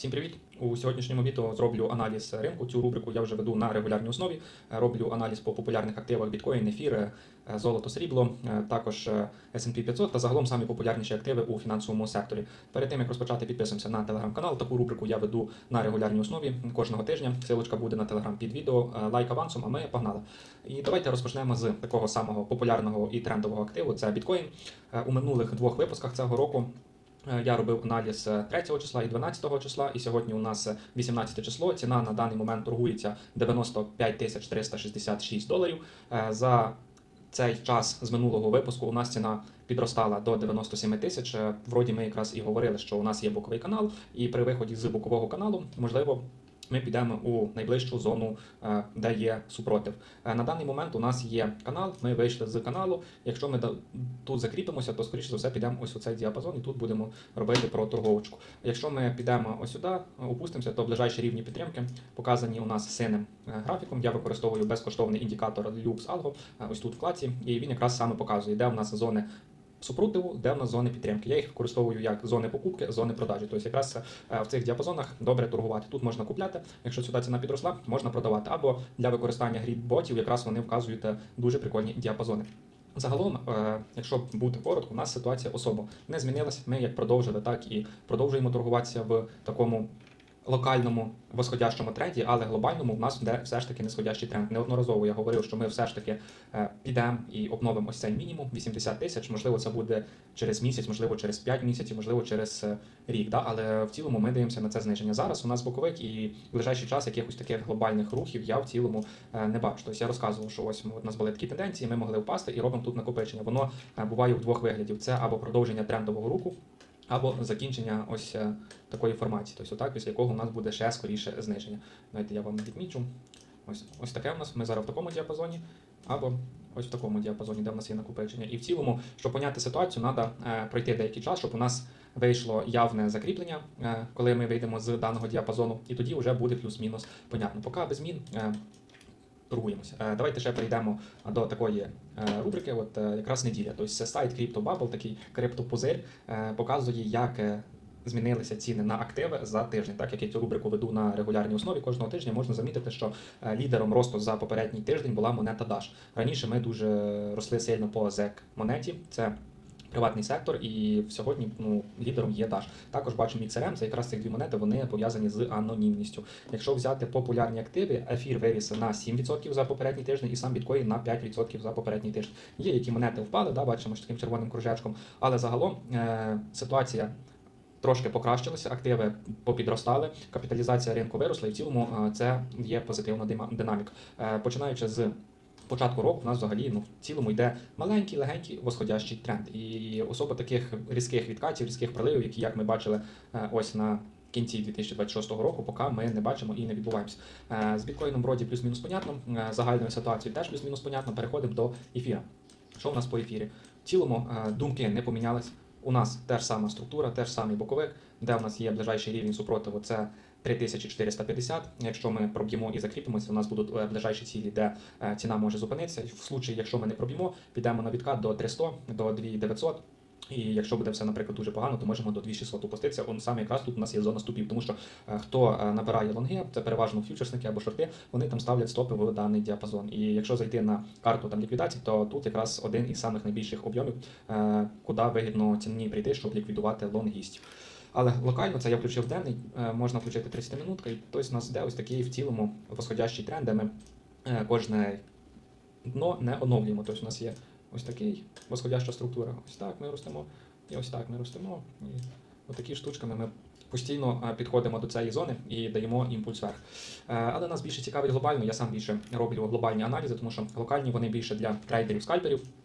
Всім привіт! У сьогоднішньому відео зроблю аналіз ринку. Цю рубрику я вже веду на регулярній основі. Роблю аналіз по популярних активах біткоін, ефір, е, золото, срібло, е, також е, S&P 500 та загалом самі популярніші активи у фінансовому секторі. Перед тим як розпочати, підписуємося на телеграм-канал. Таку рубрику я веду на регулярній основі кожного тижня. Силочка буде на телеграм під відео. Лайк авансом, а ми погнали. І давайте розпочнемо з такого самого популярного і трендового активу. Це біткоін. У минулих двох випусках цього року Я робив аналіз е, 3 числа і 12 числа, і сьогодні у нас е, 18 число. Ціна на даний момент торгується 95 тисяч 366 доларів. Е, За цей час з минулого випуску у нас ціна підростала до 97 тисяч. Е, Вроді ми якраз і говорили, що у нас є боковий канал, і при виході з бокового каналу можливо. Ми підемо у найближчу зону, е, де є супротив. Е, На даний момент у нас є канал. Ми вийшли з каналу. Якщо ми тут закріпимося, то скоріше за все підемо ось у цей діапазон і тут будемо робити проторговочку. Якщо ми підемо ось сюди, е, опустимося, то ближайші рівні підтримки показані у нас синим е, графіком. Я використовую безкоштовний індикатор Lux Algo е, ось тут в клаці, і він якраз саме показує, де у нас зони. Супротиву, де в нас зони підтримки. Я їх використовую як зони покупки, зони продажі. Тобто якраз е, в цих діапазонах добре торгувати. Тут можна купляти, якщо сюди ціна підросла, можна продавати. Або для використання грід-ботів якраз вони вказують е, дуже прикольні діапазони. Загалом, е, якщо бути коротко, у нас ситуація особо не змінилась. Ми як продовжили, так і продовжуємо торгуватися в такому локальному восходящому тренді, але глобальному в нас йде все ж таки нисходящий тренд. Неодноразово я говорив, що ми все ж таки е, підемо і обновимо ось цей мінімум 80 тисяч. Можливо, це буде через місяць, можливо, через 5 місяців, можливо, через е, рік. Да? Але в цілому ми дивимося на це зниження. Зараз у нас боковик і в ближайший час якихось таких глобальних рухів я в цілому е, не бачу. Тобто я розказував, що ось у нас були такі тенденції, ми могли впасти і робимо тут накопичення. Воно буває в двох виглядів: це або продовження трендового руху. Або закінчення ось е, такої формації, тобто отак, після якого у нас буде ще скоріше зниження. Давайте я вам відмічу. Ось, ось таке у нас. Ми зараз в такому діапазоні, або ось в такому діапазоні, де в нас є накопичення. І в цілому, щоб поняти ситуацію, треба е, пройти деякий час, щоб у нас вийшло явне закріплення, е, коли ми вийдемо з даного діапазону, і тоді вже буде плюс-мінус понятно. Поки без змін. Е, Торгуємося. Е, Давайте ще перейдемо до такої е, рубрики. От е, якраз неділя. Тобто сайт CryptoBubble, такий криптопузир, показує, як змінилися ціни на активи за тиждень. Так як я цю рубрику веду на регулярній основі кожного тижня, можна замітити, що лідером росту за попередній тиждень була монета Dash. Раніше ми дуже росли сильно по ZEC монеті. Це Приватний сектор, і сьогодні ну, лідером є Dash. Також бачимо XRM, це якраз цих дві монети, вони пов'язані з анонімністю. Якщо взяти популярні активи, ефір виріс на 7% за попередній тиждень і сам біткоін на 5% за попередній тиждень. Є які монети впали, да, бачимо з таким червоним кружечком, але загалом е- ситуація. Трошки покращилася, активи попідростали, капіталізація ринку виросла, і в цілому е, це є позитивна динаміка. Е, Починаючи з початку року, у нас взагалі ну, в цілому йде маленький, легенький восходящий тренд. І особо таких різких відкатів, різких проливів, які як ми бачили е, ось на кінці 2026 року, поки ми не бачимо і не відбуваємося. Е, З біткоїном вроді плюс-мінус понятно, е, загальною ситуацією теж плюс-мінус понятно. Переходимо до ефіра. Що в нас по ефірі? В цілому думки не помінялись. У нас теж сама структура, теж самий боковик, де у нас є ближайший рівень супротиву, це 3450. Якщо ми проб'ємо і закріпимося, у нас будуть е, ближайші цілі, де е, ціна може зупинитися. В случаї, якщо ми не проб'ємо, підемо на відкат до 300, до 2900. І якщо буде все, наприклад, дуже погано, то можемо до 2600 опуститися. Он саме якраз тут у нас є зона ступів, тому що е, хто набирає лонги, це переважно фьючерсники або шорти, вони там ставлять стопи в даний діапазон. І якщо зайти на карту там ліквідації, то тут якраз один із самих найбільших об'ємів, куди вигідно ціні прийти, щоб ліквідувати лонгістів. Але локально це я включив денний, е, можна включити 30 минутка, і тобто у нас йде ось такий в цілому восходящий тренд, де ми е, кожне дно не оновлюємо. Тобто у нас є ось такий восходяща структура. Ось так ми ростемо, і ось так ми ростемо. І отакі штучками ми постійно е, підходимо до цієї зони і даємо імпульс вверх. Але нас більше цікавить глобально. Я сам більше роблю глобальні аналізи, тому що локальні вони більше для трейдерів, скальперів. е,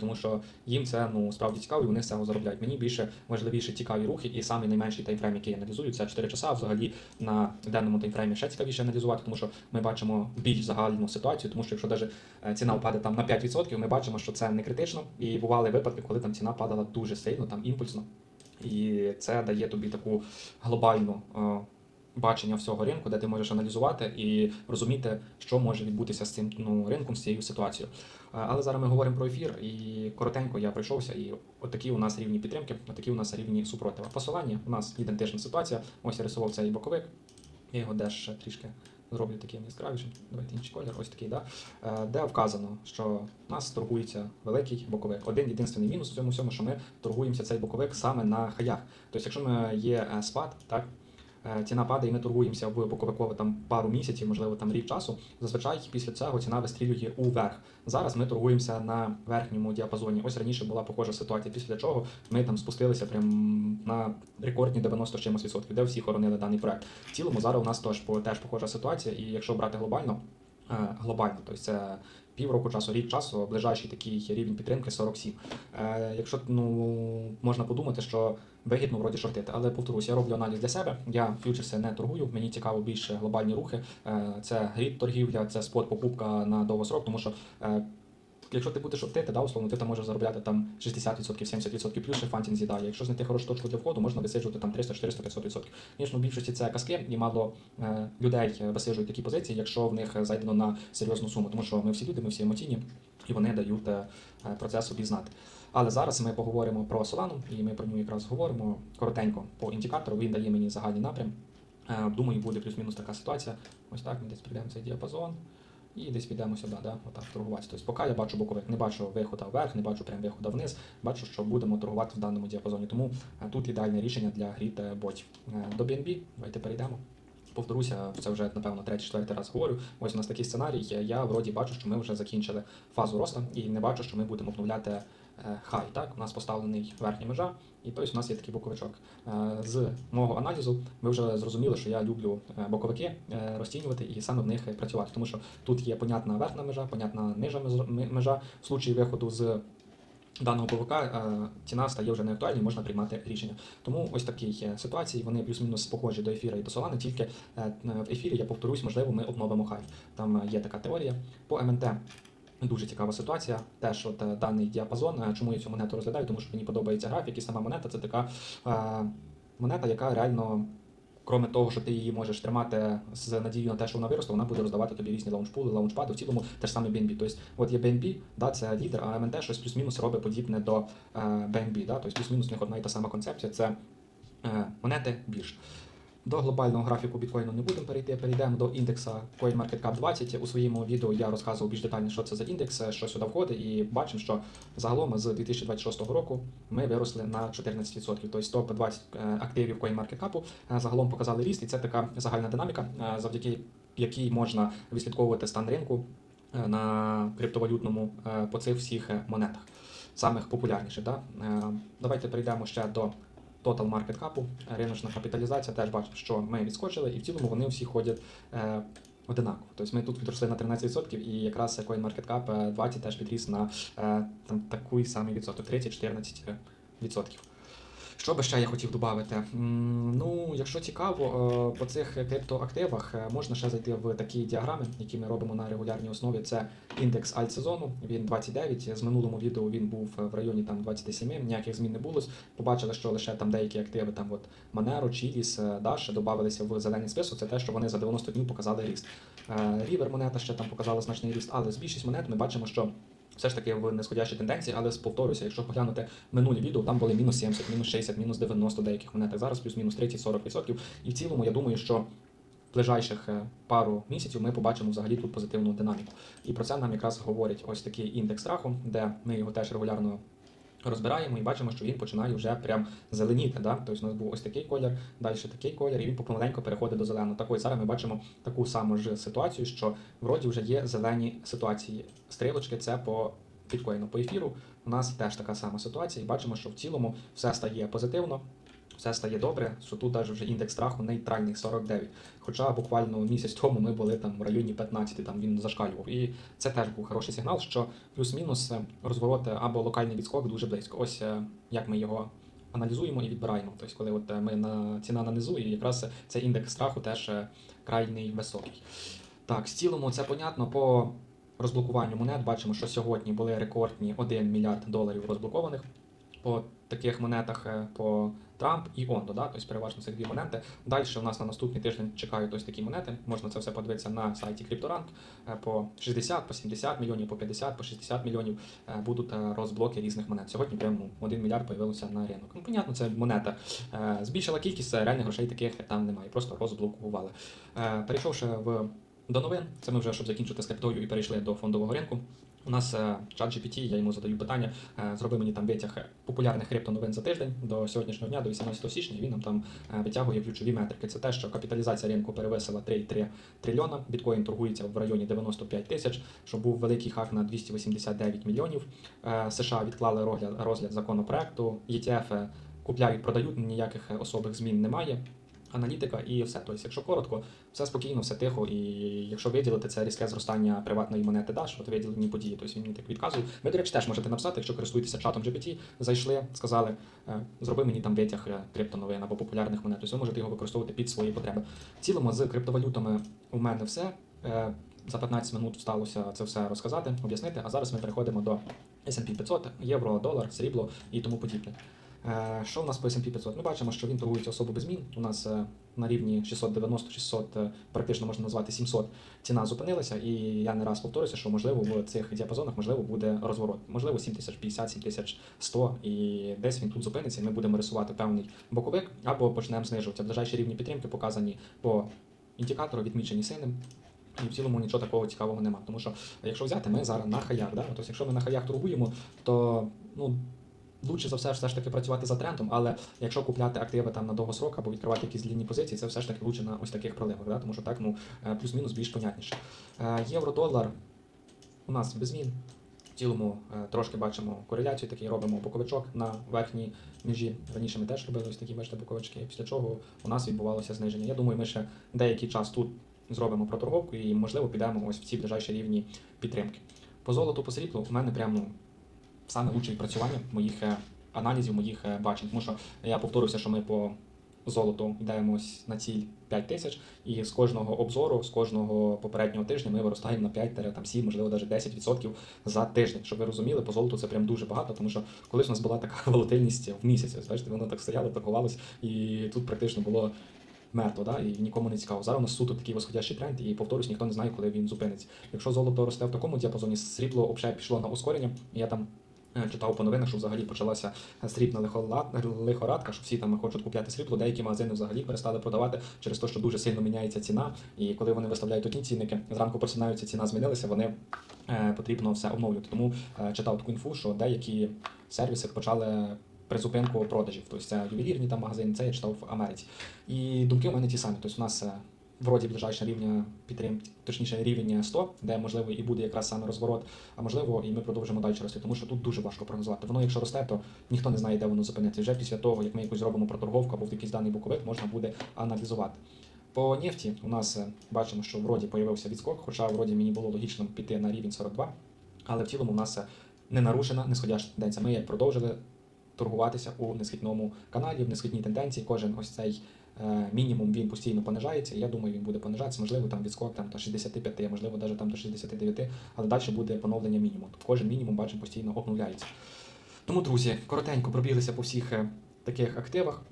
Тому що їм це ну справді цікаво, і вони з цього заробляють. Мені більше важливіше цікаві рухи, і самий найменший таймфрейм, який я аналізую, це 4 часа. Взагалі на денному таймфреймі ще цікавіше аналізувати, тому що ми бачимо більш загальну ситуацію, тому що якщо навіть ціна впаде там на 5%, ми бачимо, що це не критично. І бували випадки, коли там ціна падала дуже сильно, там імпульсно. І це дає тобі таку глобальну е, бачення всього ринку, де ти можеш аналізувати і розуміти, що може відбутися з цим ну, ринком, з цією ситуацією. Але зараз ми говоримо про ефір, і коротенько я пройшовся, і от такі у нас рівні підтримки, от такі у нас рівні супротива. Посилання у нас ідентична ситуація. Ось я рисував цей боковик. Я його теж трішки зроблю таким яскравішим. Давайте інший колір, ось такий, да? Е, де вказано, що у нас торгується великий боковик. Один єдиний мінус в цьому всьому, що ми торгуємося цей боковик саме на хаях. Тобто, якщо ми є е, спад, так. Е, Ціна падає, і ми торгуємося в боковиково там пару місяців, можливо, там рік часу. Зазвичай після цього ціна вистрілює уверх. Зараз ми торгуємося на верхньому діапазоні. Ось раніше була похожа ситуація, після чого ми там спустилися прям на рекордні 90 з чимось відсотків, де всі хоронили даний проект. В цілому зараз у нас теж, теж похожа ситуація, і якщо брати глобально, е, глобально, тобто це півроку часу, рік часу, ближайший такий рівень підтримки 47. Е, якщо ну можна подумати, що вигідно вроді шортити, але повторюсь, я роблю аналіз для себе. Я фьючерси не торгую. Мені цікаво більше глобальні рухи. Е, це грід торгівля, це спот покупка на довгосрок, тому що. е, Якщо ти будеш шортити, да, условно, ти там можеш заробляти там 60%, 70% плюс ще фантінг з'їдає. Якщо знайти хорошу точку для входу, можна висиджувати там 300, 400, 500%. Звісно, в більшості це казки, і мало е, людей висиджують такі позиції, якщо в них зайдено на серйозну суму, тому що ми всі люди, ми всі емоційні, і вони дають е, е, про собі знати. Але зараз ми поговоримо про Solana, і ми про нього якраз говоримо коротенько по індикатору. Він дає мені загальний напрям. Е, Думаю, буде плюс-мінус така ситуація. Ось так ми десь прийдемо цей діапазон. І десь підемо сюди, да, отак торгуватися. Тобто, поки я бачу боковик, не бачу виходу вверх, не бачу прям виходу вниз, бачу, що будемо торгувати в даному діапазоні. Тому е, тут ідеальне рішення для гріт е, ботів. Е, До BNB, давайте перейдемо. Повторюся, це вже напевно третій-четвертий раз говорю. Ось у нас такий сценарій. Я вроді бачу, що ми вже закінчили фазу росту і не бачу, що ми будемо обновляти хай. Так, у нас поставлений верхня межа, і тобто у нас є такий боковичок. Е, З мого аналізу ви вже зрозуміли, що я люблю е, боковики е, розцінювати і саме в них працювати, тому що тут є понятна верхня межа, понятна нижня межа- В случаї виходу з даного е, ціна стає вже не актуальною, можна приймати рішення. Тому ось такі е, ситуації вони плюс-мінус похожі до ефіра і до Solana, тільки е, в ефірі я повторюсь, можливо, ми обновимо хай. Там е, є така теорія. По МНТ дуже цікава ситуація. Теж от е, даний діапазон. Е, Чому я цю монету розглядаю? Тому що мені подобається графік, і сама монета це така е, монета, яка реально. Кроме того, що ти її можеш тримати з надією на те, що вона виросте, вона буде роздавати тобі різні лаунчпули, лаунчпади, в цілому те ж саме BNB. Тобто, от є BNB, да, це лідер, а МНТ щось плюс-мінус робить подібне до е, BNB. Да? Тобто плюс-мінус в них одна і та сама концепція це е, монети бірж. До глобального графіку біткоїну не будемо перейти. Перейдемо до індекса CoinMarketCap 20. У своєму відео я розказував більш детально, що це за індекс, що сюди входить, і бачимо, що загалом з 2026 року ми виросли на 14%. Тобто топ 20 е, активів CoinMarketCap е, загалом показали ріст, і це така загальна динаміка, е, завдяки якій можна відслідковувати стан ринку на криптовалютному по цих всіх монетах, самих популярніших. Да? Давайте перейдемо ще до Total Market Cap, риночна капіталізація, теж бачимо, що ми відскочили, і в цілому вони всі ходять е, одинаково. Тобто ми тут відросли на 13%, і якраз CoinMarketCap е, 20 теж підріс на е, там, такий самий відсоток, 30-14%. Що би ще я хотів додати? Ну, якщо цікаво, е, по цих криптоактивах е, можна ще зайти в такі діаграми, які ми робимо на регулярній основі. Це індекс альтсезону, він 29. З минулому відео він був в районі там 27, ніяких змін не було. Побачили, що лише там деякі активи, там от Monero, Chili's, е, Dash додавалися в зелений список. Це те, що вони за 90 днів показали ріст. Е, Рівер монета ще там показала значний ріст, але з більшість монет ми бачимо, що все ж таки в нисходящій тенденції, але повторюся, якщо поглянути минулі відео, там були мінус 70, мінус 60, мінус 90 деяких монетах. Зараз плюс-мінус 30-40%. І в цілому я думаю, що в ближайших е, пару місяців ми побачимо взагалі тут позитивну динаміку. І про це нам якраз говорить ось такий індекс страху, де ми його теж регулярно. Розбираємо і бачимо, що він починає вже прям зеленіти. Да? Тобто у нас був ось такий колір, далі такий колір, і він помаленько переходить до зеленого. Так ось зараз ми бачимо таку саму ж ситуацію, що вроді вже є зелені ситуації. Стрілочки це по біткоїну. По ефіру у нас теж така сама ситуація, і бачимо, що в цілому все стає позитивно. Все стає добре, що тут навіть вже індекс страху нейтральний 49. Хоча буквально місяць тому ми були там в районі 15, там він зашкалював. І це теж був хороший сигнал, що плюс-мінус е, розворот е, або локальний відскок дуже близько. Ось е, як ми його аналізуємо і відбираємо. Тобто, коли от е, ми на ціна на низу, і якраз цей індекс страху теж крайний високий. Так, в цілому це понятно по розблокуванню монет. Бачимо, що сьогодні були рекордні 1 мільярд доларів розблокованих по таких монетах, е, по Трамп і Ондо. Да? Тобто переважно це дві монети. Далі у нас на наступний тиждень чекають ось такі монети. Можна це все подивитися на сайті CryptoRank. Е, По 60, по 70 мільйонів, по 50, по 60 мільйонів е, будуть розблоки різних монет. Сьогодні прямо 1 мільярд появився на ринок. Ну, понятно, це монета. Збільшила кількість реальних грошей таких там немає, просто розблокували. Перейшовши в до новин, це ми вже щоб закінчити з криптою і перейшли до фондового ринку. У нас е, чат GPT, я йому задаю питання, е, зроби мені там витяг популярних криптоновин за тиждень до сьогоднішнього дня, до 18 січня, і він нам там е, витягує ключові метрики. Це те, що капіталізація ринку перевисила 3,3 трильйона, біткоін торгується в районі 95 тисяч, що був великий хак на 289 мільйонів. Е, США відклали розгляд, розгляд законопроекту, ETF е, купляють, продають, ніяких е, особих змін немає. Аналітика і все. Тобто, якщо коротко, все спокійно, все тихо. І якщо виділити це різке зростання приватної монети Dash, от виділені події, тобто він мені так відказує. Ви, до речі, теж можете написати, якщо користуєтеся чатом GPT, зайшли, сказали, е, зроби мені там витяг е, криптоновин або популярних монет. Тобто ви можете його використовувати під свої потреби. В цілому з криптовалютами у мене все. Е, За 15 минут всталося це все розказати, об'яснити. А зараз ми переходимо до S&P 500, євро, долар, срібло і тому подібне. Е, Що у нас по S&P 500? Ми бачимо, що він торгується особо без змін. У нас е, на рівні 690-600, е, практично можна назвати 700, ціна зупинилася, і я не раз повторюся, що можливо в цих діапазонах можливо буде розворот. Можливо, 7050, 7100, і десь він тут зупиниться, і ми будемо рисувати певний боковик або почнемо знижуватися. Ближайші рівні підтримки показані по індикатору, відмічені синим. І в цілому нічого такого цікавого немає. Тому що якщо взяти, ми зараз на хаях. Да? Тобто, якщо ми на хаях торгуємо, то ну. Лучше за все, все ж таки працювати за трендом, але якщо купляти активи там на довгосрок або відкривати якісь длінні позиції, це все ж таки лучше на ось таких проливах, да? тому що так ну е, плюс-мінус більш понятніше. Е, Євро-долар у нас без змін. В цілому е, трошки бачимо кореляцію, такий робимо боковичок на верхній межі. Раніше ми теж робили ось такі бачите боковички, після чого у нас відбувалося зниження. Я думаю, ми ще деякий час тут зробимо проторговку і, можливо, підемо ось в ці ближайші рівні підтримки. По золоту, по сріблу у мене прямо ну, саме лучше відпрацювання моїх е, аналізів, моїх е, бачень. Тому що я повторюся, що ми по золоту йдемось на ціль 5 тисяч, і з кожного обзору, з кожного попереднього тижня ми виростаємо на 5, там 7, можливо, навіть 10% за тиждень. Щоб ви розуміли, по золоту це прям дуже багато, тому що колись у нас була така волатильність в місяць. Ось, Бачите, воно так стояло, торгувалось, і тут практично було. Мертво, да, і нікому не цікаво. Зараз у нас суто такий восходящий тренд, і повторюсь, ніхто не знає, коли він зупиниться. Якщо золото росте в такому діапазоні, срібло взагалі пішло на ускорення. Я там читав по новинах, що взагалі почалася срібна лихорадка, що всі там хочуть купляти срібло. Деякі магазини взагалі перестали продавати через те, що дуже сильно міняється ціна. І коли вони виставляють одні цінники, зранку просинаються, ціна змінилася, вони е, потрібно все обновлювати. Тому е, читав таку інфу, що деякі сервіси почали. Призупинку продажів, тобто це ювелірні там магазини, це я читав в Америці. І думки у мене ті самі. Тобто у нас е, вроді ближайше рівня підтримки, точніше рівень 100, де можливо і буде якраз саме розворот, а можливо, і ми продовжимо далі рости, тому що тут дуже важко прогнозувати. Воно, якщо росте, то ніхто не знає, де воно зупиниться. Вже після того, як ми якусь зробимо проторговку або в якийсь даний боковик, можна буде аналізувати. По нефті у нас е, бачимо, що вроді появився відскок, хоча вроді мені було логічно піти на рівень 42, але в цілому у нас е, не нарушена нисходяща тенденція. Ми продовжили торгуватися у несхідному каналі, в несхідній тенденції. Кожен ось цей е, мінімум він постійно понижається. Я думаю, він буде понижатися. Можливо, там відскок там до 65, а можливо, навіть там до 69, але далі буде поновлення мінімуму. Тобто Кожен мінімум бачимо постійно обновляється. Тому, друзі, коротенько пробіглися по всіх е, таких активах.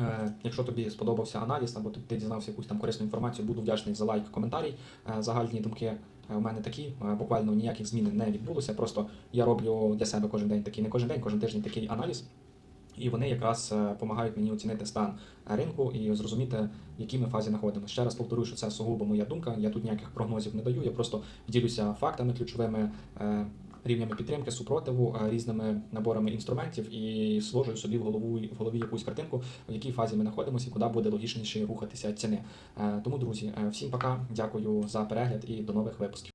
Е, Якщо тобі сподобався аналіз або ти- дізнався якусь там корисну інформацію, буду вдячний за лайк, коментарій. Е, Загальні думки у мене такі. Е, Буквально ніяких змін не відбулося. Просто я роблю для себе кожен день такий, не кожен день, кожен тиждень такий аналіз. І вони якраз допомагають мені оцінити стан ринку і зрозуміти, в якій ми фазі знаходимося. Ще раз повторюю, що це сугубо моя думка. Я тут ніяких прогнозів не даю. Я просто ділюся фактами ключовими. Е, Рівнями підтримки, супротиву, е, різними наборами інструментів і сложую собі в голову в голові якусь картинку, в якій фазі ми знаходимося і куди буде логічніше рухатися ціни. Е, Тому, друзі, е, всім пока, дякую за перегляд і до нових випусків.